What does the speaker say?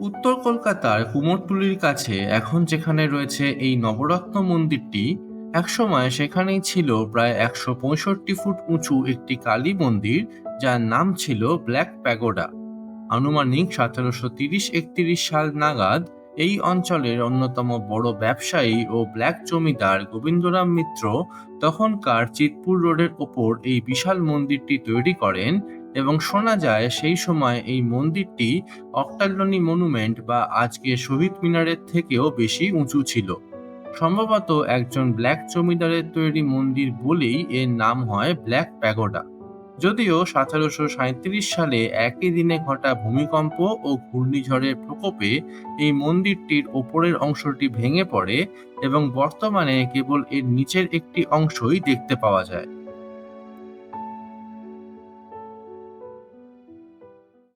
উত্তর কলকাতার কুমোরটুলির কাছে এখন যেখানে রয়েছে এই নবরত্ন মন্দিরটি, একসময় সেখানেই ছিল প্রায় একশো পঁয়ষট্টি ফুট উঁচু একটি কালী মন্দির, যার নাম ছিল ব্ল্যাক প্যাগোডা। আনুমানিক সতেরোশো তিরিশ একত্রিশ সাল নাগাদ এই অঞ্চলের অন্যতম বড় ব্যবসায়ী ও ব্ল্যাক জমিদার গোবিন্দরাম মিত্র তখনকার চিতপুর রোডের ওপর এই বিশাল মন্দিরটি তৈরি করেন এবং শোনা যায় সেই সময় এই মন্দিরটি অক্টালনি মনুমেন্ট বা আজকে শহীদ মিনারের থেকেও বেশি উঁচু ছিল। সম্ভবত একজন ব্ল্যাক জমিদারের তৈরি মন্দির বলেই এর নাম হয় ব্ল্যাক প্যাগোডা। যদিও সতেরোশো সাঁত্রিশ সালে একই দিনে ঘটা ভূমিকম্প ও ঘূর্ণিঝড়ের প্রকোপে এই মন্দিরটির ওপরের অংশটি ভেঙে পড়ে এবং বর্তমানে কেবল এর নিচের একটি অংশই দেখতে পাওয়া যায়।